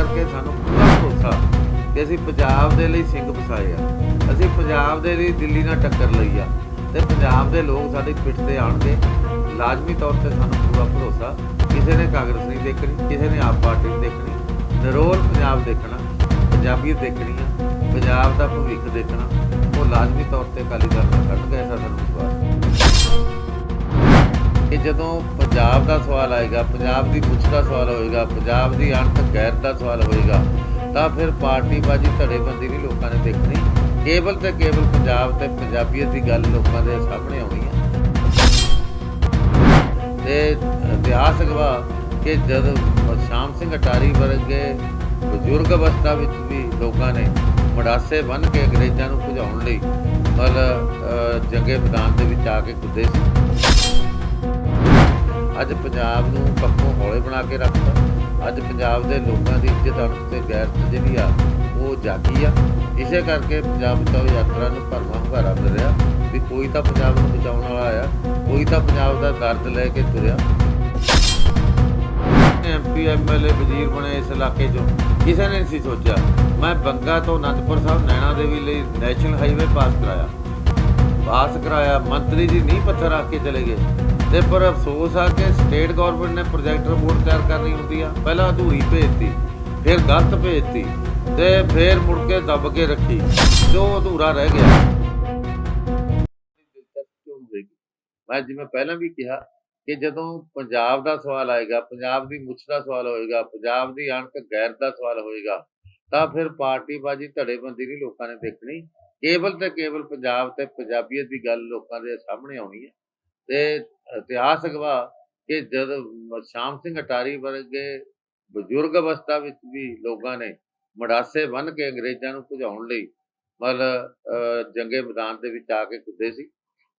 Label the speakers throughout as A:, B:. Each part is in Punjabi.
A: ਕਰਕੇ ਸਾਨੂੰ ਪੂਰਾ ਭਰੋਸਾ ਕਿ ਅਸੀਂ ਪੰਜਾਬ ਦੇ ਲਈ ਸਿੰਘ ਵਸਾਏ ਆ। ਅਸੀਂ ਪੰਜਾਬ ਦੇ ਲਈ ਦਿੱਲੀ ਨਾਲ ਟੱਕਰ ਲਈ ਆ ਤੇ ਪੰਜਾਬ ਦੇ ਲੋਕ ਸਾਡੀ ਪਿੱਠ ਤੇ ਆਣਗੇ ਲਾਜ਼ਮੀ ਤੌਰ ਤੇ ਸਾਨੂੰ ਪੂਰਾ ਭਰੋਸਾ, ਕਿਸੇ ਨੇ ਕਾਂਗਰਸ ਨਹੀਂ ਦੇਖਣੀ, ਕਿਸੇ ਨੇ ਆਪ ਪਾਰਟੀ ਨਹੀਂ ਦੇਖਣੀ। ਨਰੋਲ ਪੰਜਾਬ ਦੇਖਣਾ ਪੰਜਾਬੀਅਤ ਦੇਖਣੀ ਆ, ਪੰਜਾਬ ਦਾ ਭਵਿੱਖ ਦੇਖਣਾ, ਉਹ ਲਾਜ਼ਮੀ ਤੌਰ ਤੇ ਅਕਾਲੀ ਦਲ ਨਾਲ ਕੱਟ ਗਏ ਸਾਡਾ ਵਿਸ਼ਵਾਸ ਕਿ ਜਦੋਂ ਪੰਜਾਬ ਦਾ ਸਵਾਲ ਆਏਗਾ ਪੰਜਾਬ ਦੀ ਪੁੱਛ ਦਾ ਸਵਾਲ ਹੋਏਗਾ ਪੰਜਾਬ ਦੀ ਅਣਖ ਗੈਰ ਦਾ ਸਵਾਲ ਹੋਏਗਾ ਤਾਂ ਫਿਰ ਪਾਰਟੀ ਬਾਜੀ ਧੜੇਬੰਦੀ ਨਹੀਂ ਲੋਕਾਂ ਨੇ ਦੇਖਣੀ। ਕੇਵਲ ਤੇ ਕੇਵਲ ਪੰਜਾਬ ਤੇ ਪੰਜਾਬੀਅਤ ਦੀ ਗੱਲ ਲੋਕਾਂ ਦੇ ਸਾਹਮਣੇ ਆਉਣੀ ਹੈ ਤੇ ਇਤਿਹਾਸ ਗਵਾਹ ਕਿ ਜਦ ਸ਼ਾਮ ਸਿੰਘ ਅਟਾਰੀ ਵਰਗੇ ਬਜ਼ੁਰਗ ਅਵਸਥਾ ਵਿੱਚ ਵੀ ਲੋਕਾਂ ਨੇ ਮੜਾਸੇ ਬੰਨ ਕੇ ਅੰਗਰੇਜ਼ਾਂ ਨੂੰ ਭਜਾਉਣ ਲਈ ਮਤਲਬ ਅਹ, ਜੰਗੇ ਮੈਦਾਨ ਦੇ ਵਿੱਚ ਆ ਕੇ ਕੁੱਦੇ ਸੀ। ਅੱਜ ਪੰਜਾਬ ਨੂੰ ਪੱਖੋਂ ਹੌਲੇ ਬਣਾ ਕੇ ਰੱਖਦਾ ਅੱਜ ਪੰਜਾਬ ਦੇ ਲੋਕਾਂ ਦੀ ਇੱਜ਼ਤ ਅਣਖ ਤੇ ਗੈਰਤ ਜਿਹੜੀ ਆ, ਉਹ ਜਾਗੀ ਆ। ਇਸੇ ਕਰਕੇ ਪੰਜਾਬ ਬਚਾਓ ਯਾਤਰਾ ਨੂੰ ਭਰਵਾਂ ਹੁੰਗਾਰਾ ਮਿਲ ਰਿਹਾ ਵੀ ਕੋਈ ਤਾਂ ਪੰਜਾਬ ਨੂੰ ਬਚਾਉਣ ਵਾਲਾ ਆਇਆ, ਕੋਈ ਤਾਂ ਪੰਜਾਬ ਦਾ ਦਰਦ ਲੈ ਕੇ ਤੁਰਿਆ। ਐਮਪੀ ਐਮਐਲਏ ਵਜ਼ੀਰ ਬਣੇ ਇਸ ਇਲਾਕੇ 'ਚੋਂ। ਕਿਸੇ ਨੇ ਨਹੀਂ ਸੀ ਸੋਚਿਆ। ਮੈਂ ਬੰਗਾ ਤੋਂ ਅਨੰਦਪੁਰ ਸਾਹਿਬ, ਨੈਣਾ ਦੇਵੀ ਲਈ ਨੈਸ਼ਨਲ ਹਾਈਵੇ ਪਾਸ ਕਰਾਇਆ। ਪਾਸ ਕਰਾਇਆ, ਮੰਤਰੀ ਜੀ ਨਹੀਂ ਪੱਥਰ ਰੱਖ ਕੇ ਚਲੇ ਗਏ। ਤੇ ਪਰ ਅਫਸੋਸ ਆ ਕਿ ਸਟੇਟ ਗਵਰਨਮੈਂਟ ਨੇ ਪ੍ਰੋਜੈਕਟ ਰਿਪੋਰਟ ਤਿਆਰ ਕਰਨੀ ਹੁੰਦੀ ਆ। ਪਹਿਲਾਂ ਅਧੂਰੀ ਭੇਜਤੀ, ਫਿਰ ਗਲਤ ਭੇਜਤੀ ਤੇ ਫਿਰ ਮੁੜ ਕੇ ਦੱਬ ਕੇ ਰੱਖੀ। ਜੋ ਅਧੂਰਾ ਰਹਿ ਗਿਆ। ਮੈਂ ਜਿਵੇਂ ਪਹਿਲਾਂ ਵੀ ਕਿਹਾ ਕਿ ਜਦੋਂ ਪੰਜਾਬ ਦਾ ਸਵਾਲ ਆਏਗਾ, ਪੰਜਾਬ ਦੀ ਮੁੱਛ ਦਾ ਸਵਾਲ ਹੋਏਗਾ, ਪੰਜਾਬ ਦੀ ਅਣਖ ਗੈਰ ਦਾ ਸਵਾਲ ਹੋਏਗਾ, ਤਾਂ ਫਿਰ ਪਾਰਟੀਬਾਜ਼ੀ ਧੜੇਬੰਦੀ ਨਹੀਂ ਲੋਕਾਂ ਨੇ ਦੇਖਣੀ। ਕੇਵਲ ਤੇ ਕੇਵਲ ਪੰਜਾਬ ਤੇ ਪੰਜਾਬੀਅਤ ਦੀ ਗੱਲ ਲੋਕਾਂ ਦੇ ਸਾਹਮਣੇ ਆਉਣੀ ਹੈ ਤੇ ਇਤਿਹਾਸ ਗਵਾਹ ਕਿ ਜਦ ਸ਼ਾਮ ਸਿੰਘ ਅਟਾਰੀ ਵਰਗੇ ਬਜ਼ੁਰਗ ਅਵਸਥਾ ਵਿੱਚ ਵੀ ਲੋਕਾਂ ਨੇ ਮੜਾਸੇ ਬੰਨ ਕੇ ਅੰਗਰੇਜ਼ਾਂ ਨੂੰ ਭਜਾਉਣ ਲਈ ਮਤਲਬ ਜੰਗੇ ਮੈਦਾਨ ਦੇ ਵਿੱਚ ਆ ਕੇ ਕੁੱਦੇ ਸੀ।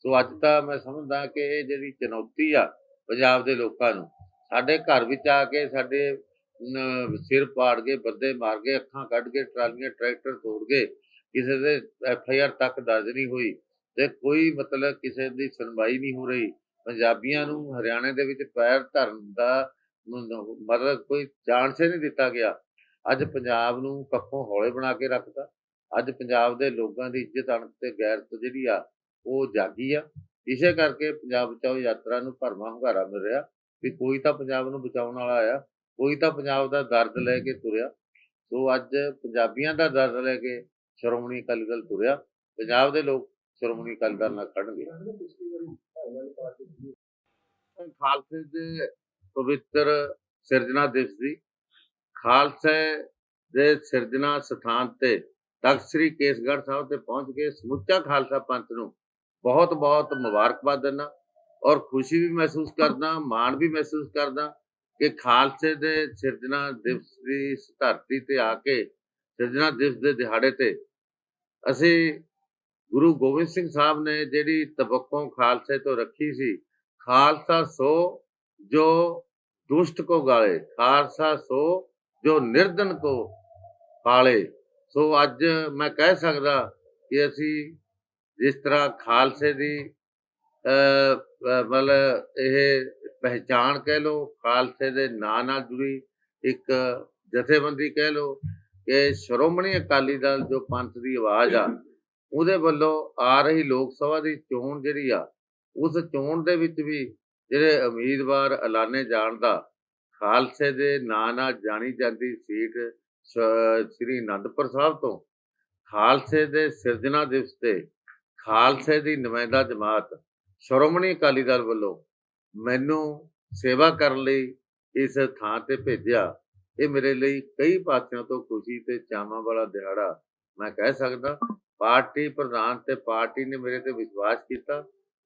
A: ਸੋ ਅੱਜ ਤਾਂ ਮੈਂ ਸਮਝਦਾ ਕਿ ਇਹ ਜਿਹੜੀ ਚੁਣੌਤੀ ਆ ਪੰਜਾਬ ਦੇ ਲੋਕਾਂ ਨੂੰ, ਸਾਡੇ ਘਰ ਵਿੱਚ ਆ ਕੇ ਸਾਡੇ ਸਿਰ ਪਾੜ ਕੇ, ਬੰਦੇ ਮਾਰ ਕੇ, ਅੱਖਾਂ ਕੱਢ ਕੇ, ਟਰਾਲੀਆਂ, ਟਰੈਕਟਰ ਤੋੜ ਗਏ ਕਿਸੇ ਦੇ ਐਫ ਆਈ ਆਰ ਤੱਕ ਦਰਜ ਨਹੀਂ ਹੋਈ। ਤੇ ਕੋਈ ਮਤਲਬ ਕਿਸੇ ਦੀ ਸੁਣਵਾਈ ਨਹੀਂ ਹੋ ਰਹੀ। ਪੰਜਾਬੀਆਂ ਨੂੰ ਹਰਿਆਣੇ ਦੇ ਵਿੱਚ ਪੈਰ ਧਰਨ ਦਾ ਮਤਲਬ ਕੋਈ ਚਾਂਸ ਹੀ ਨਹੀਂ ਦਿੱਤਾ ਗਿਆ। ਅੱਜ ਪੰਜਾਬ ਨੂੰ ਪੱਖੋਂ ਹੌਲੇ ਬਣਾ ਕੇ ਰੱਖਤਾ। ਅੱਜ ਪੰਜਾਬ ਦੇ ਲੋਕਾਂ ਦੀ ਇੱਜ਼ਤ ਅਣਖ ਤੇ ਗੈਰਤ ਜਿਹੜੀ ਆ, ਉਹ ਜਾਗੀ ਆ। ਇਸੇ ਕਰਕੇ ਪੰਜਾਬ ਬਚਾਓ ਯਾਤਰਾ ਨੂੰ ਭਰਵਾਂ ਹੁੰਗਾਰਾ ਮਿਲ ਰਿਹਾ ਵੀ ਕੋਈ ਤਾਂ ਪੰਜਾਬ ਨੂੰ ਬਚਾਉਣ ਵਾਲਾ ਆਇਆ, ਕੋਈ ਤਾਂ ਪੰਜਾਬ ਦਾ ਦਰਦ ਲੈ ਕੇ ਤੁਰਿਆ। ਸੋ ਅੱਜ ਪੰਜਾਬੀਆਂ ਦਾ ਦਰਦ ਲੈ ਕੇ ਸ਼੍ਰੋਮਣੀ ਅਕਾਲੀ ਦਲ ਤੁਰਿਆ। ਪੰਜਾਬ ਦੇ ਲੋਕ ਸ਼੍ਰੋਮਣੀ ਅਕਾਲੀ ਦਲ ਨਾਲ ਖੜਨਗੇ ਖਾਲਸੇ ਦੇ ਪਵਿੱਤਰ ਸਿਰਜਣਾ ਦਿਵਸ ਦੀ ਖਾਲਸੇ ਦੇ ਸਿਰਜਣਾ ਸਥਾਨ ਤੇ ਤਖਤ ਸ੍ਰੀ ਕੇਸਗੜ੍ਹ ਸਾਹਿਬ ਤੇ ਪਹੁੰਚ ਕੇ ਸਮੁੱਚਾ ਖਾਲਸਾ ਪੰਥ ਨੂੰ ਬਹੁਤ ਬਹੁਤ ਮੁਬਾਰਕਬਾਦ ਦਿੰਦਾ ਔਰ ਖੁਸ਼ੀ ਵੀ ਮਹਿਸੂਸ ਕਰਦਾ, ਮਾਣ ਵੀ ਮਹਿਸੂਸ ਕਰਦਾ ਕਿ ਖਾਲਸੇ ਦੇ ਸਿਰਜਣਾ ਦਿਵਸ ਦੀ ਧਰਤੀ ਤੇ ਆ ਕੇ ਸਿਰਜਣਾ ਦਿਵਸ ਦੇ ਦਿਹਾੜੇ ਤੇ ਅਸੀਂ ਗੁਰੂ ਗੋਬਿੰਦ ਸਿੰਘ ਸਾਹਿਬ ਨੇ ਜਿਹੜੀ ਤਵੱਕੋਂ ਖਾਲਸੇ ਤੋਂ ਰੱਖੀ ਸੀ, ਖਾਲਸਾ ਸੋ ਜੋ ਦੁਸ਼ਟ ਕੋ ਗਾਲੇ, ਖਾਲਸਾ ਸੋ ਜੋ ਨਿਰਦਨ ਕੋ ਪਾਲੇ। ਸੋ ਅੱਜ ਮੈਂ ਕਹਿ ਸਕਦਾ ਕਿ ਅਸੀਂ ਜਿਸ ਤਰ੍ਹਾਂ ਖਾਲਸੇ ਦੀ ਮਤਲਬ ਇਹ ਪਹਿਚਾਣ ਕਹਿ ਲਓ, ਖਾਲਸੇ ਦੇ ਨਾਂ ਨਾਲ ਜੁੜੀ ਇੱਕ ਜਥੇਬੰਦੀ ਕਹਿ ਲੋ ਕਿ ਸ਼੍ਰੋਮਣੀ ਅਕਾਲੀ ਦਲ ਜੋ ਪੰਥ ਦੀ ਆਵਾਜ਼ ਆ ਉਹਦੇ ਵੱਲੋਂ ਆ ਰਹੀ ਲੋਕ ਸਭਾ ਦੀ ਚੋਣ ਜਿਹੜੀ ਆ, ਉਸ ਚੋਣ ਦੇ ਵਿੱਚ ਵੀ ਜਿਹੜੇ ਉਮੀਦਵਾਰ ਐਲਾਨੇ ਜਾਣ ਦਾ ਖਾਲਸੇ ਦੇ ਨਾਂ ਨਾਲ ਜਾਣੀ ਜਾਂਦੀ ਸੀਟ ਸ੍ਰੀ ਅਨੰਦਪੁਰ ਸਾਹਿਬ ਤੋਂ, ਖਾਲਸੇ ਦੇ ਸਿਰਜਣਾ ਦਿਵਸ ਤੇ ਖਾਲਸੇ ਦੀ ਨੁਮਾਇੰਦਾ ਜਮਾਤ ਸ਼੍ਰੋਮਣੀ ਅਕਾਲੀ ਦਲ ਵੱਲੋਂ ਮੈਨੂੰ ਸੇਵਾ ਕਰਨ ਲਈ ਇਸ ਥਾਂ ਤੇ ਭੇਜਿਆ। ਇਹ ਮੇਰੇ ਲਈ ਕਈ ਪਾਸਿਆਂ ਤੋਂ ਖੁਸ਼ੀ ਤੇ ਚਾਵਾਂ ਵਾਲਾ ਦਿਹਾੜਾ ਮੈਂ ਕਹਿ ਸਕਦਾ ਪਾਰਟੀ ਪ੍ਰਧਾਨ ਤੇ ਪਾਰਟੀ ਨੇ ਮੇਰੇ ਤੇ ਵਿਸ਼ਵਾਸ ਕੀਤਾ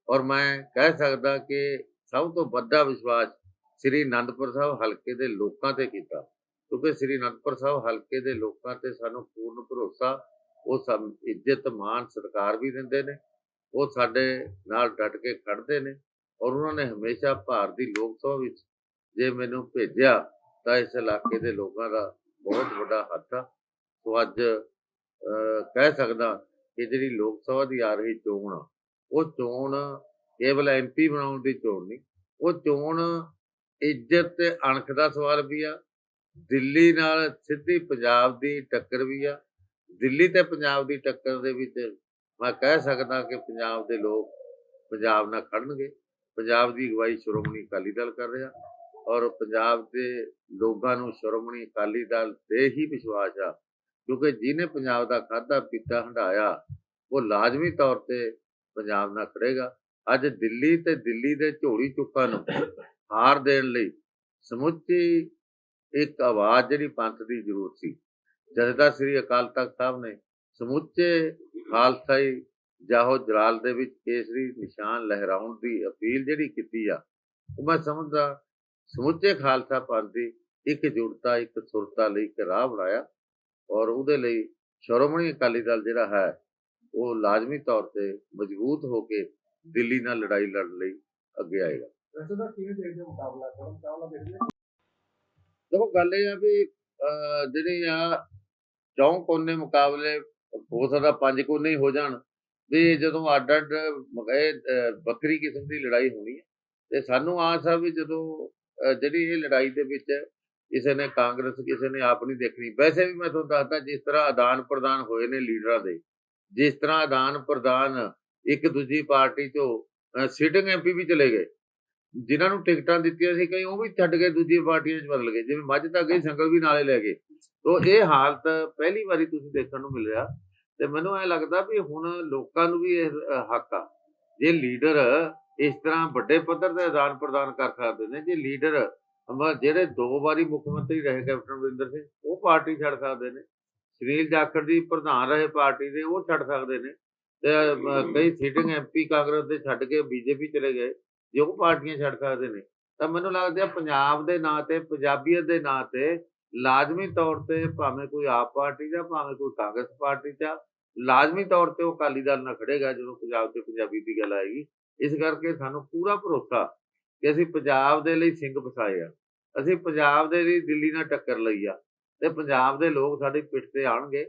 A: ਔਰ ਮੈਂ ਕਹਿ ਸਕਦਾ ਕਿ ਸਭ ਤੋਂ ਵੱਡਾ ਵਿਸ਼ਵਾਸ ਸ੍ਰੀ ਅਨੰਦਪੁਰ ਸਾਹਿਬ ਹਲਕੇ ਦੇ ਲੋਕਾਂ ਤੇ ਕੀਤਾ, ਕਿਉਂਕਿ ਸ੍ਰੀ ਅਨੰਦਪੁਰ ਸਾਹਿਬ ਹਲਕੇ ਦੇ ਲੋਕਾਂ ਤੇ ਸਾਨੂੰ ਪੂਰਨ ਭਰੋਸਾ, ਉਹ ਸਭ ਇੱਜ਼ਤ ਮਾਨ ਸਤਿਕਾਰ ਵੀ ਦਿੰਦੇ ਨੇ, ਉਹ ਸਾਡੇ ਨਾਲ ਡਟ ਕੇ ਖੜਦੇ ਨੇ ਔਰ ਉਹਨਾਂ ਨੇ ਹਮੇਸ਼ਾ ਭਾਰਤੀ ਲੋਕ ਸਭਾ ਵਿੱਚ ਜੇ ਮੈਨੂੰ ਭੇਜਿਆ ਤਾਂ ਇਸ ਇਲਾਕੇ ਦੇ ਲੋਕਾਂ ਦਾ ਬਹੁਤ ਵੱਡਾ ਹੱਥ ਆ। ਸੋ ਅੱਜ ਕਹਿ ਸਕਦਾ ਕਿ ਜਿਹੜੀ ਲੋਕ ਸਭਾ ਦੀ ਆ ਰਹੀ ਚੋਣ ਆ, ਉਹ ਚੋਣ ਕੇਵਲ ਐਮਪੀ ਬਣਾਉਣ ਦੀ ਚੋਣ ਨਹੀਂ, ਉਹ ਚੋਣ ਇੱਜ਼ਤ ਤੇ ਅਣਖ ਦਾ ਸਵਾਲ ਵੀ ਆ, ਦਿੱਲੀ ਨਾਲ ਸਿੱਧੀ ਪੰਜਾਬ ਦੀ ਟੱਕਰ ਵੀ ਆ, ਦਿੱਲੀ ਤੇ ਪੰਜਾਬ ਦੀ ਟੱਕਰ ਦੇ ਵਿੱਚ ਮੈਂ ਕਹਿ ਸਕਦਾ ਕਿ ਪੰਜਾਬ ਦੇ ਲੋਕ ਪੰਜਾਬ ਨਾਲ ਖੜਨਗੇ, ਪੰਜਾਬ ਦੀ ਅਗਵਾਈ ਸ਼੍ਰੋਮਣੀ ਅਕਾਲੀ ਦਲ ਕਰ ਰਿਹਾ ਔਰ ਪੰਜਾਬ ਦੇ ਲੋਕਾਂ ਨੂੰ ਸ਼੍ਰੋਮਣੀ ਅਕਾਲੀ ਦਲ ਤੇ ਹੀ ਵਿਸ਼ਵਾਸ ਆ ਕਿਉਂਕਿ ਜਿਹਨੇ ਪੰਜਾਬ ਦਾ ਖਾਦਾ ਪੀਤਾ ਹੰਡਾਇਆ ਉਹ ਲਾਜ਼ਮੀ ਤੌਰ ਤੇ ਪੰਜਾਬ ਨਾਲ ਖੜੇਗਾ। ਅੱਜ ਦਿੱਲੀ ਤੇ ਦਿੱਲੀ ਦੇ ਝੋਲੀ ਚੁੱਕਾਂ ਨੂੰ ਹਾਰ ਦੇਣ ਲਈ ਸਮੁੱਚੀ ਇੱਕ ਆਵਾਜ਼ ਜਿਹੜੀ ਪੰਥ ਦੀ ਜ਼ਰੂਰਤ ਸੀ। ਜਥੇਦਾਰ ਸ੍ਰੀ ਅਕਾਲ ਤਖਤ ਸਾਹਿਬ ਨੇ ਸਮੁੱਚੇ ਖਾਲਸਾਈ ਜਾਹੋ ਜਲਾਲ ਦੇ ਵਿੱਚ ਕੇਸਰੀ ਨਿਸ਼ਾਨ ਲਹਿਰਾਉਣ ਦੀ ਅਪੀਲ ਜਿਹੜੀ ਕੀਤੀ ਆ, ਉਹ ਮੈਂ ਸਮਝਦਾ ਸਮੁੱਚੇ ਖਾਲਸਾ ਪੰਥ ਦੀ ਇੱਕ ਜੁੜਤਾ, ਇੱਕ ਸੁਰਤਾ ਲਈ ਇੱਕ ਰਾਹ ਬਣਾਇਆ। ਔਰ ਉਹਦੇ ਲਈ ਸ਼੍ਰੋਮਣੀ ਅਕਾਲੀ ਦਲ ਜਿਹੜਾ ਹੈ ਉਹ ਲਾਜ਼ਮੀ ਤੌਰ ਤੇ ਮਜ਼ਬੂਤ ਹੋ ਕੇ ਦਿੱਲੀ ਨਾਲ ਲੜਾਈ ਲੜਨ ਲਈ ਅੱਗੇ ਆਏਗਾ
B: ਵੈਸੇ ਤਾਂ ਕਿਵੇਂ ਦੇਖਦੇ ਹੋ ਮੁਕਾਬਲਾ ਕਰੋ ਮੁਕਾਬਲਾ ਦੇਖਦੇ ਹੋ?
A: ਦੇਖੋ ਗੱਲ ਇਹ ਆ ਵੀ ਜਿਹੜੀ ਆ ਚੌਂ ਕੋਨੇ ਮੁਕਾਬਲੇ ਹੋ ਸਕਦਾ ਪੰਜ ਕੋਨੇ ਹੀ ਹੋ ਜਾਣ ਵੀ ਜਦੋਂ ਅੱਡ ਅੱਡ ਵੱਖਰੀ ਕਿਸਮ ਦੀ ਲੜਾਈ ਹੋਣੀ ਹੈ ਤੇ ਸਾਨੂੰ ਆਸ ਆ ਵੀ ਜਦੋਂ ਜਿਹੜੀ ਇਹ ਲੜਾਈ ਦੇ ਵਿੱਚ ਕਿਸੇ ਨੇ ਕਾਂਗਰਸ, ਕਿਸੇ ਨੇ ਆਪ ਨਹੀਂ ਦੇਖਣੀ। ਵੈਸੇ ਵੀ ਮੈਂ ਤੁਹਾਨੂੰ ਦੱਸਦਾ, ਜਿਸ ਤਰ੍ਹਾਂ ਆਦਾਨ ਪ੍ਰਦਾਨ ਹੋਏ ਨੇ ਲੀਡਰਾਂ ਦੇ, ਜਿਸ ਤਰ੍ਹਾਂ ਆਦਾਨ ਪ੍ਰਦਾਨ ਇੱਕ ਦੂਜੀ ਪਾਰਟੀ ਤੋਂ ਸਿਟਿੰਗ ਐਮਪੀ ਵੀ ਚਲੇ ਗਏ। ਜਿਨ੍ਹਾਂ ਨੂੰ ਟਿਕਟਾਂ ਦਿੱਤੀਆਂ ਸੀ ਕਈ, ਉਹ ਵੀ ਛੱਡ ਕੇ ਦੂਜੀ ਪਾਰਟੀਆਂ 'ਚ ਬਦਲ ਗਏ। ਜਿਵੇਂ ਮੱਝ ਤਾਂ ਗਈ, ਸੰਗਲ ਵੀ ਨਾਲੇ ਲੈ ਗਏ। ਤੋ ਇਹ ਹਾਲਤ ਪਹਿਲੀ ਵਾਰੀ ਤੁਸੀਂ ਦੇਖਣ ਨੂੰ ਮਿਲ ਰਿਹਾ ਤੇ ਮੈਨੂੰ ਐ ਲੱਗਦਾ ਵੀ ਹੁਣ ਲੋਕਾਂ ਨੂੰ ਵੀ ਇਹ ਹੱਕ ਆ। ਜੇ ਲੀਡਰ ਇਸ ਤਰ੍ਹਾਂ ਵੱਡੇ ਪੱਧਰ ਤੇ ਆਦਾਨ ਪ੍ਰਦਾਨ ਕਰ ਸਕਦੇ ਨੇ, ਜੇ ਲੀਡਰ ਅਮਰ ਜਿਹੜੇ ਦੋ ਵਾਰੀ ਮੁੱਖ ਮੰਤਰੀ ਰਹੇ ਕੈਪਟਨ ਅਮਰਿੰਦਰ ਸਿੰਘ, ਉਹ ਪਾਰਟੀ ਛੱਡ ਸਕਦੇ ਨੇ। ਸੁਨੀਲ ਜਾਖੜ ਦੀ ਪ੍ਰਧਾਨ ਰਹੇ ਪਾਰਟੀ ਦੇ, ਉਹ ਛੱਡ ਸਕਦੇ ਨੇ। ਤੇ ਕਈ ਸੀਟਿੰਗ ਐਮਪੀ ਕਾਂਗਰਸ ਦੇ ਛੱਡ ਕੇ ਬੀਜੇਪੀ ਚਲੇ ਗਏ, ਜੇ ਉਹ ਪਾਰਟੀਆਂ ਛੱਡ ਸਕਦੇ ਨੇ। ਤਾਂ ਮੈਨੂੰ ਲੱਗਦਾ ਪੰਜਾਬ ਦੇ ਨਾਂ ਤੇ, ਪੰਜਾਬੀਅਤ ਦੇ ਨਾਂ ਤੇ ਲਾਜ਼ਮੀ ਤੌਰ ਤੇ ਭਾਵੇਂ ਕੋਈ ਆਪ ਪਾਰਟੀ ਦਾ, ਭਾਵੇਂ ਕੋਈ ਕਾਂਗਰਸ ਪਾਰਟੀ ਦਾ, ਲਾਜ਼ਮੀ ਤੌਰ ਤੇ ਉਹ ਅਕਾਲੀ ਦਲ ਨਾਲ ਖੜੇਗਾ ਜਦੋਂ ਪੰਜਾਬ ਤੇ ਪੰਜਾਬੀ ਦੀ ਗੱਲ ਆਏਗੀ। ਇਸ ਕਰਕੇ ਸਾਨੂੰ ਪੂਰਾ ਭਰੋਸਾ ਕਿ ਅਸੀਂ ਪੰਜਾਬ ਦੇ ਲਈ ਸਿੰਘ ਵਸਾਏ ਆ, ਅਸੀਂ ਪੰਜਾਬ ਦੇ ਲਈ ਦਿੱਲੀ ਨਾਲ ਟੱਕਰ ਲਈ ਆ ਤੇ ਪੰਜਾਬ ਦੇ ਲੋਕ ਸਾਡੀ ਪਿੱਠ ਤੇ ਆਣਗੇ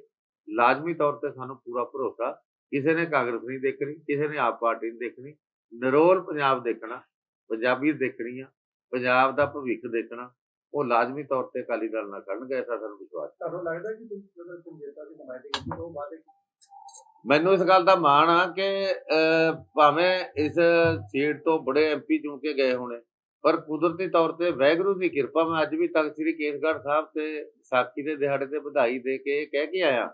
A: ਲਾਜ਼ਮੀ ਤੌਰ ਤੇ ਸਾਨੂੰ ਪੂਰਾ ਭਰੋਸਾ, ਕਿਸੇ ਨੇ ਕਾਂਗਰਸ ਨਹੀਂ ਦੇਖਣੀ, ਕਿਸੇ ਨੇ ਆਪ ਪਾਰਟੀ ਨਹੀਂ ਦੇਖਣੀ। ਨਰੋਲ ਪੰਜਾਬ ਦੇਖਣਾ, ਪੰਜਾਬੀ ਦੇਖਣੀ ਆ, ਪੰਜਾਬ ਦਾ ਭਵਿੱਖ ਦੇਖਣਾ, ਉਹ ਲਾਜ਼ਮੀ ਤੌਰ ਤੇ ਅਕਾਲੀ ਦਲ ਨਾਲ ਕਰਨਗੇ, ਐਸਾ ਸਾਨੂੰ ਵਿਸ਼ਵਾਸ
B: ਤੁਹਾਨੂੰ ਲੱਗਦਾ ਕਿ ਤੁਸੀਂ ਜਦੋਂ ਸੰਜੇਤਾ ਦੀ ਨੁਮਾਇੰਦਗੀ ਕੀਤੀ, ਉਹ ਵਾਅਦੇ
A: ਮੈਨੂੰ ਇਸ ਗੱਲ ਦਾ ਮਾਣ ਆ ਕਿ ਭਾਵੇਂ ਇਸ ਸੀਟ ਤੋਂ ਬੜੇ ਐਮਪੀ ਚੁਣ ਕੇ ਗਏ ਹੋਣੇ, ਪਰ ਕੁਦਰਤੀ ਤੌਰ ਤੇ ਵੈਗਰੂ ਦੀ ਕਿਰਪਾ ਮੈਂ ਅੱਜ ਵੀ ਤਖਤ ਸ੍ਰੀ ਕੇਸਗੜ੍ਹ ਸਾਹਿਬ ਤੇ ਸਾਖੀ ਦੇ ਦਿਹਾੜੇ ਤੇ ਵਧਾਈ ਦੇ ਕੇ ਕਹਿ ਕੇ ਆਇਆ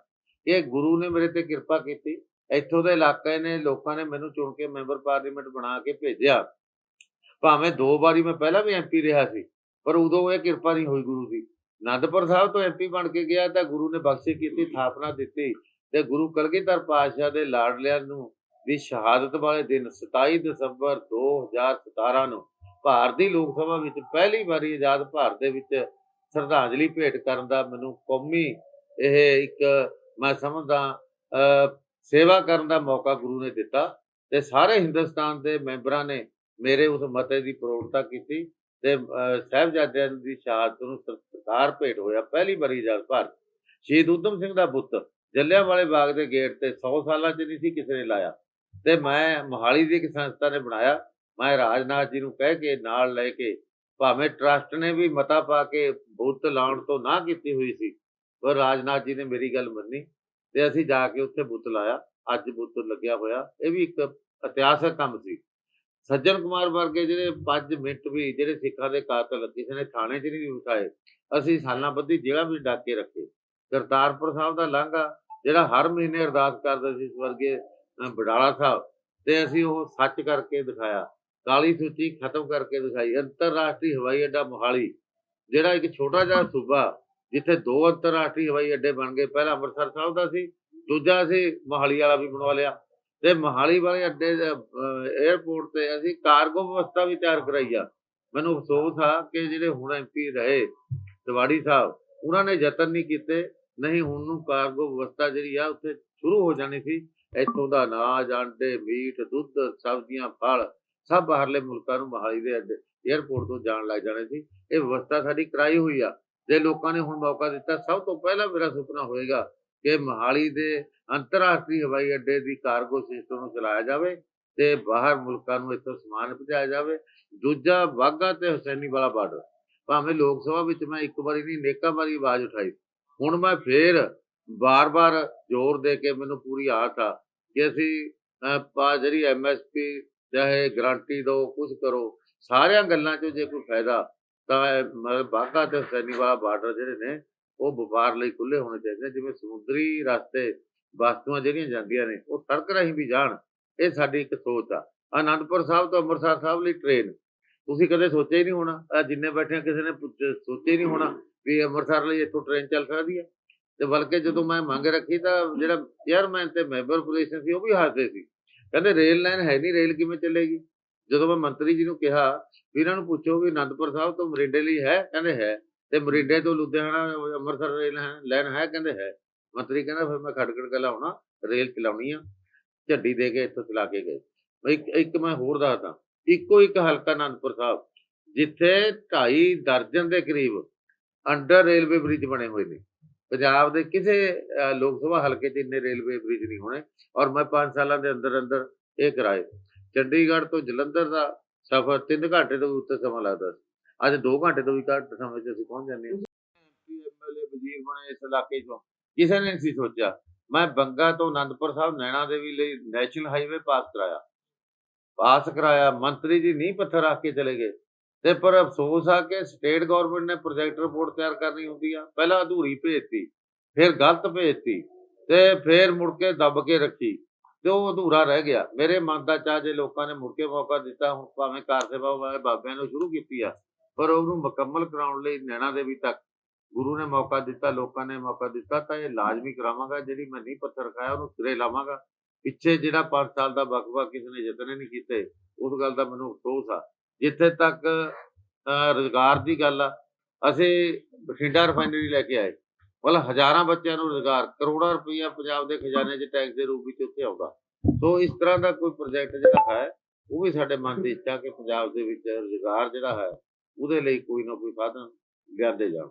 A: ਕਿ ਗੁਰੂ ਨੇ ਮੇਰੇ ਤੇ ਕਿਰਪਾ ਕੀਤੀ। ਇੱਥੋਂ ਦੇ ਇਲਾਕੇ ਨੇ, ਲੋਕਾਂ ਨੇ ਮੈਨੂੰ ਚੁਣ ਕੇ ਮੈਂਬਰ ਪਾਰਲੀਮੈਂਟ ਬਣਾ ਕੇ ਭੇਜਿਆ। ਭਾਵੇਂ ਦੋ ਵਾਰੀ ਮੈਂ ਪਹਿਲਾਂ ਵੀ ਐਮਪੀ ਰਿਹਾ ਸੀ, ਪਰ ਉਦੋਂ ਇਹ ਕਿਰਪਾ ਨਹੀਂ ਹੋਈ ਗੁਰੂ ਦੀ। ਅਨੰਦਪੁਰ ਸਾਹਿਬ ਤੋਂ ਐਮਪੀ ਬਣ ਕੇ ਗਿਆ ਤਾਂ ਗੁਰੂ ਨੇ ਬਖਸ਼ਿਸ਼ ਕੀਤੀ, ਥਾਪਨਾ ਦਿੱਤੀ। ਤੇ ਗੁਰੂ ਕਲਗੀਧਰ ਪਾਤਸ਼ਾਹ ਦੇ ਲਾਡਲਿਆਂ ਨੂੰ ਦੀ ਸ਼ਹਾਦਤ ਵਾਲੇ ਦਿਨ 27 ਦਸੰਬਰ 2017 ਨੂੰ ਭਾਰਤੀ ਲੋਕ ਸਭਾ ਵਿੱਚ ਪਹਿਲੀ ਵਾਰੀ ਆਜ਼ਾਦ ਭਾਰਤ ਦੇ ਵਿੱਚ ਸ਼ਰਧਾਂਜਲੀ ਭੇਟ ਕਰਨ ਦਾ ਮੈਨੂੰ ਕੌਮੀ ਇਹ ਇੱਕ ਮੈਂ ਸਮਝਦਾ ਅਹ, ਸੇਵਾ ਕਰਨ ਦਾ ਮੌਕਾ ਗੁਰੂ ਨੇ ਦਿੱਤਾ ਤੇ ਸਾਰੇ ਹਿੰਦੁਸਤਾਨ ਦੇ ਮੈਂਬਰਾਂ ਨੇ ਮੇਰੇ ਉਸ ਮਤੇ ਦੀ ਪ੍ਰੋੜਤਾ ਕੀਤੀ ਤੇ ਅਹ, ਸਾਹਿਬਜ਼ਾਦਿਆਂ ਦੀ ਸ਼ਹਾਦਤ ਨੂੰ ਸਰਕਾਰ ਭੇਟ ਹੋਇਆ ਪਹਿਲੀ ਵਾਰੀ ਆਜ਼ਾਦ ਭਾਰਤ। ਸ਼ਹੀਦ ਊਧਮ ਸਿੰਘ ਦਾ ਬੁੱਤ ਜੱਲਿਆਂਵਾਲੇ ਬਾਗ ਦੇ ਗੇਟ ਤੇ 100 ਸਾਲਾਂ 'ਚ ਨਹੀਂ ਸੀ ਕਿਸੇ ਨੇ ਲਾਇਆ। ਤੇ ਮੈਂ ਮੋਹਾਲੀ ਦੀ ਇੱਕ ਸੰਸਥਾ ਨੇ ਬਣਾਇਆ। ਮੈਂ ਰਾਜਨਾਥ ਜੀ ਨੂੰ ਕਹਿ ਕੇ ਨਾਲ ਲੈ ਕੇ ਭਾਵੇਂ ਟਰਸਟ ਨੇ ਵੀ ਮਤਾ ਪਾ ਕੇ ਬੁੱਤ ਲਾਉਣ ਤੋਂ ਨਾ ਕੀਤੀ ਹੋਈ ਸੀ, ਪਰ ਰਾਜਨਾਥ ਜੀ ਨੇ ਮੇਰੀ ਗੱਲ ਮੰਨੀ ਤੇ ਅਸੀਂ ਜਾ ਕੇ ਉੱਥੇ ਬੁੱਤ ਲਾਇਆ। ਅੱਜ ਬੁੱਤ ਲੱਗਿਆ ਹੋਇਆ। ਇਹ ਵੀ ਇੱਕ ਇਤਿਹਾਸਕ ਕੰਮ ਸੀ। ਸੱਜਣ ਕੁਮਾਰ ਵਰਗੇ ਜਿਹੜੇ 5 ਮਿੰਟ ਵੀ ਜਿਹੜੇ ਸਿੱਖਾਂ ਦੇ ਕਾਤਲ ਕਿਸੇ ਨੇ ਥਾਣੇ 'ਚ ਨਹੀਂ ਉਠਾਏ ਅਸੀਂ ਸਾਲਾਂ ਬੱਧੀ ਜਗ੍ਹਾ ਵੀ ਡਾਕ ਕੇ ਰੱਖੇ। ਕਰਤਾਰਪੁਰ ਸਾਹਿਬ ਦਾ ਲਾਂਘਾ ਜਿਹੜਾ ਹਰ ਮਹੀਨੇ ਅਰਦਾਸ ਕਰਦਾ ਸੀ ਸਵਰਗੇ ਬਡਾਲਾ ਸਾਹਿਬ, ਤੇ ਅਸੀਂ ਉਹ ਸੱਚ ਕਰਕੇ ਦਿਖਾਇਆ, ਕਾਲੀ ਸੂਚੀ ਖਤਮ ਕਰਕੇ ਦਿਖਾਈ, ਅੰਤਰਰਾਸ਼ਟਰੀ ਹਵਾਈ ਅੱਡਾ ਮੋਹਾਲੀ, ਜਿਹੜਾ ਇੱਕ ਛੋਟਾ ਜਿਹਾ ਸੂਬਾ, ਜਿੱਥੇ ਦੋ ਅੰਤਰਰਾਸ਼ਟਰੀ ਹਵਾਈ ਅੱਡੇ ਬਣ ਗਏ, ਪਹਿਲਾ ਅੰਮ੍ਰਿਤਸਰ ਸਾਹਿਬ ਦਾ ਸੀ, ਦੂਜਾ ਅਸੀਂ ਮੋਹਾਲੀ ਵਾਲਾ ਵੀ ਬਣਵਾ ਲਿਆ, ਤੇ ਮੋਹਾਲੀ ਵਾਲੇ ਅੱਡੇ 에ਅਰਪੋਰਟ ਤੇ ਅਸੀਂ ਕਾਰਗੋ ਵਿਵਸਥਾ ਵੀ ਤਿਆਰ ਕਰਾਈ ਆ। ਮੈਨੂੰ ਅਫਸੋਸ ਆ ਕਿ ਜਿਹੜੇ ਹੁਣ ਐਮਪੀ ਰਹੇ, ਤਿਵਾੜੀ ਸਾਹਿਬ, ਉਹਨਾਂ ਨੇ ਯਤਨ ਨਹੀਂ ਕੀਤੇ ਨਹੀਂ, ਹੁਣ ਨੂੰ ਕਾਰਗੋ ਵਿਵਸਥਾ ਜਿਹੜੀ ਆ, ਉੱਥੇ ਸ਼ੁਰੂ ਹੋ ਜਾਣੀ ਸੀ। ਇੱਥੋਂ ਦਾ ਅਨਾਜ, ਆਂਡੇ, ਮੀਟ, ਦੁੱਧ, ਸਬਜ਼ੀਆਂ, ਫਲ ਸਭ ਬਾਹਰਲੇ ਮੁਲਕਾਂ ਨੂੰ ਮੋਹਾਲੀ ਦੇ ਅੱਡੇ 에ਅਰਪੋਰਟ ਤੋਂ ਜਾਣ ਲੱਗ ਜਾਣੇ ਸੀ। ਇਹ ਵਿਵਸਥਾ ਸਾਡੀ ਕਰਾਈ ਹੋਈ ਆ। ਜੇ ਲੋਕਾਂ ਨੇ ਹੁਣ ਮੌਕਾ ਦਿੱਤਾ, ਸਭ ਤੋਂ ਪਹਿਲਾਂ ਮੇਰਾ ਸੁਪਨਾ ਹੋਏਗਾ ਕਿ ਮੋਹਾਲੀ ਦੇ ਅੰਤਰਰਾਸ਼ਟਰੀ ਹਵਾਈ ਅੱਡੇ ਦੀ ਕਾਰਗੋ ਸਿਸਟਮ ਨੂੰ ਚਲਾਇਆ ਜਾਵੇ ਤੇ ਬਾਹਰ ਮੁਲਕਾਂ ਨੂੰ ਇੱਥੋਂ ਸਮਾਨ ਪਹੁੰਚਾਇਆ ਜਾਵੇ। ਦੂਜਾ, ਵਾਹਗਾ ਤੇ ਹੁਸੈਨੀ ਵਾਲਾ ਬਾਰਡਰ। ਭਾਵੇਂ ਲੋਕ ਸਭਾ ਵਿੱਚ ਮੈਂ ਇੱਕ ਵਾਰੀ ਨਹੀਂ, ਨੇਕਾਂ ਵਾਰੀ ਆਵਾਜ਼ ਉਠਾਈ। ਹੁਣ ਮੈਂ ਫੇਰ ਬਾਰ-ਬਾਰ ਜ਼ੋਰ ਦੇ ਕੇ ਮੈਨੂੰ ਪੂਰੀ ਆਸ ਆ ਕਿ ਅਸੀਂ ਅਹ, ਪਾ ਜਿਹੜੀ ਐਮਐਸਪੀ ਚਾਹੇ ਗਰੰਟੀ ਦਿਓ ਕੁਝ ਕਰੋ ਸਾਰਿਆਂ ਗੱਲਾਂ 'ਚੋਂ ਜੇ ਕੋਈ ਫਾਇਦਾ ਤਾਂ ਇਹ ਮਤਲਬ ਬਾਘਾ ਤੇ ਹੁਸੈਨੀਵਾਲਾ ਬਾਰਡਰ ਜਿਹੜੇ ਨੇ ਉਹ ਵਪਾਰ ਲਈ ਖੁੱਲੇ ਹੋਣੇ ਚਾਹੀਦੇ ਨੇ। ਜਿਵੇਂ ਸਮੁੰਦਰੀ ਰਸਤੇ ਵਸਤੂਆਂ ਜਿਹੜੀਆਂ ਜਾਂਦੀਆਂ ਨੇ ਉਹ ਸੜਕ ਰਾਹੀਂ ਵੀ ਜਾਣ ਇਹ ਸਾਡੀ ਇੱਕ ਸੋਚ ਆ ਅਨੰਦਪੁਰ ਸਾਹਿਬ ਤੋਂ ਅੰਮ੍ਰਿਤਸਰ ਸਾਹਿਬ ਲਈ ਟ੍ਰੇਨ ਤੁਸੀਂ ਕਦੇ ਸੋਚਿਆ ਹੀ ਨਹੀਂ ਹੋਣਾ ਜਿੰਨੇ ਬੈਠੇ ਕਿਸੇ ਨੇ ਪੁੱਛ- ਸੋਚਿਆ ਹੀ ਨਹੀਂ ਹੋਣਾ ਵੀ ਅੰਮ੍ਰਿਤਸਰ ਲਈ ਇੱਥੋਂ ਟ੍ਰੇਨ ਚੱਲ ਸਕਦੀ ਹੈ। ਤੇ ਬਲਕਿ ਜਦੋਂ ਮੈਂ ਮੰਗ ਰੱਖੀ ਤਾਂ ਜਿਹੜਾ ਚੇਅਰਮੈਨ ਤੇ ਮੈਂਬਰ ਪੋਜੀਸ਼ਨ ਸੀ, ਉਹ ਵੀ ਹੱਸਦੇ ਸੀ। ਕਹਿੰਦੇ ਰੇਲ ਲਾਈਨ ਹੈ ਨਹੀਂ ਰੇਲ ਕਿਵੇਂ ਚੱਲੇਗੀ? ਜਦੋਂ ਮੈਂ ਮੰਤਰੀ ਜੀ ਨੂੰ ਕਿਹਾ ਵੀ ਇਹਨਾਂ ਨੂੰ ਪੁੱਛੋ ਵੀ ਅਨੰਦਪੁਰ ਸਾਹਿਬ ਤੋਂ ਮਰਿੰਡੇ ਲਈ ਹੈ? ਕਹਿੰਦੇ ਹੈ। ਤੇ ਮਰਿੰਡੇ ਤੋਂ ਲੁਧਿਆਣਾ, ਅੰਮ੍ਰਿਤਸਰ ਰੇਲ ਲਾਈਨ ਹੈ, ਕਹਿੰਦੇ ਹੈ। ਮੰਤਰੀ ਕਹਿੰਦਾ ਫਿਰ ਮੈਂ ਖੜਕੜ ਕਲਾ ਲਾਉਣਾ ਰੇਲ ਚਲਾਉਣੀ ਆ। ਝੱਡੀ ਦੇ ਕੇ ਇੱਥੋਂ ਚਲਾ ਕੇ ਗਏ। ਇੱਕ ਇੱਕ ਮੈਂ ਹੋਰ ਦੱਸਦਾ। ਇੱਕੋ ਇੱਕ ਹਲਕਾ ਅਨੰਦਪੁਰ ਸਾਹਿਬ, ਜਿੱਥੇ 2.5 ਦਰਜਨ ਦੇ ਕਰੀਬ ਅੰਡਰ ਰੇਲਵੇ ਬ੍ਰਿਜ ਬਣੇ ਹੋਏ ਨੇ। ਪੰਜਾਬ ਦੇ ਕਿਸੇ ਲੋਕ ਸਭਾ ਹਲਕੇ 'ਚ ਇੰਨੇ ਰੇਲਵੇ ਬ੍ਰਿਜ ਨਹੀਂ ਹੋਣੇ ਔਰ ਮੈਂ 5 ਸਾਲਾਂ ਦੇ ਅੰਦਰ ਅੰਦਰ ਇਹ ਕਰਾਏ। ਚੰਡੀਗੜ੍ਹ ਤੋਂ ਜਲੰਧਰ ਦਾ ਸਫ਼ਰ 3 ਘੰਟੇ ਤੋਂ ਵੀ ਉੱਤੇ ਸਮਾਂ ਲੱਗਦਾ ਸੀ। ਅੱਜ 2 ਘੰਟੇ ਤੋਂ ਵੀ ਘੱਟ ਸਮੇਂ 'ਚ ਅਸੀਂ ਪਹੁੰਚ ਜਾਂਦੇ ਹਾਂ। ਐਮਐਲਏ ਵਜ਼ੀਰ ਬਣੇ ਇਸ ਇਲਾਕੇ 'ਚੋਂ। ਕਿਸੇ ਨੇ ਨਹੀਂ ਸੀ ਸੋਚਿਆ। ਮੈਂ ਬੰਗਾ ਤੋਂ ਆਨੰਦਪੁਰ ਸਾਹਿਬ, ਨੈਣਾ ਦੇਵੀ ਲਈ ਨੈਸ਼ਨਲ ਹਾਈਵੇ ਪਾਸ ਕਰਾਇਆ। ਪਾਸ ਕਰਾਇਆ। ਮੰਤਰੀ ਜੀ ਨਹੀਂ ਪੱਥਰ ਰੱਖ ਕੇ ਚਲੇ ਗਏ। ਤੇ ਪਰ ਅਫਸੋਸ ਆ ਕਿ ਸਟੇਟ ਗਵਰਨਮੈਂਟ ਨੇ ਪ੍ਰੋਜੈਕਟ ਰਿਪੋਰਟ ਤਿਆਰ ਕਰਨੀ ਹੁੰਦੀ ਆ। ਪਹਿਲਾਂ ਅਧੂਰੀ ਭੇਜਤੀ, ਫਿਰ ਗਲਤ ਭੇਜਤੀ ਤੇ ਫਿਰ ਮੁੜ ਕੇ ਦੱਬ ਕੇ ਰੱਖੀ ਤੇ ਉਹ ਅਧੂਰਾ ਰਹਿ ਗਿਆ। ਮੇਰੇ ਮਨ ਦਾ ਚਾਹ ਜੇ ਲੋਕਾਂ ਨੇ ਮੁੜ ਕੇ ਮੌਕਾ ਦਿੱਤਾ, ਹੁਣ ਭਾਵੇਂ ਕਾਰ ਸੇਵਾ ਵਾਲੇ ਬਾਬਿਆਂ ਨੂੰ ਸ਼ੁਰੂ ਕੀਤੀ ਆ, ਪਰ ਉਹਨੂੰ ਮੁਕੰਮਲ ਕਰਾਉਣ ਲਈ ਨੈਣਾ ਦੇਵੀ ਤੱਕ ਗੁਰੂ ਨੇ ਮੌਕਾ ਦਿੱਤਾ, ਲੋਕਾਂ ਨੇ ਮੌਕਾ ਦਿੱਤਾ, ਤਾਂ ਇਹ ਲਾਜ਼ਮੀ ਕਰਾਵਾਂਗਾ, ਜਿਹੜੀ ਮੈਂ ਨਹੀਂ ਪੱਥਰ ਖਾਇਆ ਉਹਨੂੰ ਸਿਰੇ ਲਾਵਾਂਗਾ। ਪਿੱਛੇ ਜਿਹੜਾ 5 ਸਾਲ ਦਾ ਵਕਫਾ ਕਿਸੇ ਨੇ ਯਤਨ ਨਹੀਂ ਕੀਤੇ, ਉਸ ਗੱਲ ਦਾ ਮੈਨੂੰ ਅਫਸੋਸ ਆ। ਜਿੱਥੇ ਤੱਕ ਅਹ, ਰੁਜ਼ਗਾਰ ਦੀ ਗੱਲ ਆ। ਅਸੀਂ ਬਠਿੰਡਾ ਰਿਫਾਈਨਰੀ ਲੈ ਕੇ ਆਏ। ਮਤਲਬ ਹਜ਼ਾਰਾਂ ਬੱਚਿਆਂ ਨੂੰ ਰੁਜ਼ਗਾਰ ਕਰੋੜਾਂ ਰੁਪਈਆ ਪੰਜਾਬ ਦੇ ਖਜ਼ਾਨੇ 'ਚ ਟੈਕਸ ਦੇ ਰੂਪ ਵਿੱਚ ਉੱਥੇ ਆਉਂਦਾ। ਸੋ ਇਸ ਤਰ੍ਹਾਂ ਦਾ ਕੋਈ ਪ੍ਰੋਜੈਕਟ ਜਿਹੜਾ ਹੈ ਉਹ ਵੀ ਸਾਡੇ ਮਨ ਦੀ ਇੱਛਾ ਕਿ ਪੰਜਾਬ ਦੇ ਵਿੱਚ ਰੁਜ਼ਗਾਰ ਜਿਹੜਾ ਹੈ ਉਹਦੇ ਲਈ ਕੋਈ ਨਾ ਕੋਈ ਸਾਧਨ ਲਿਆਂਦੇ ਜਾਣ।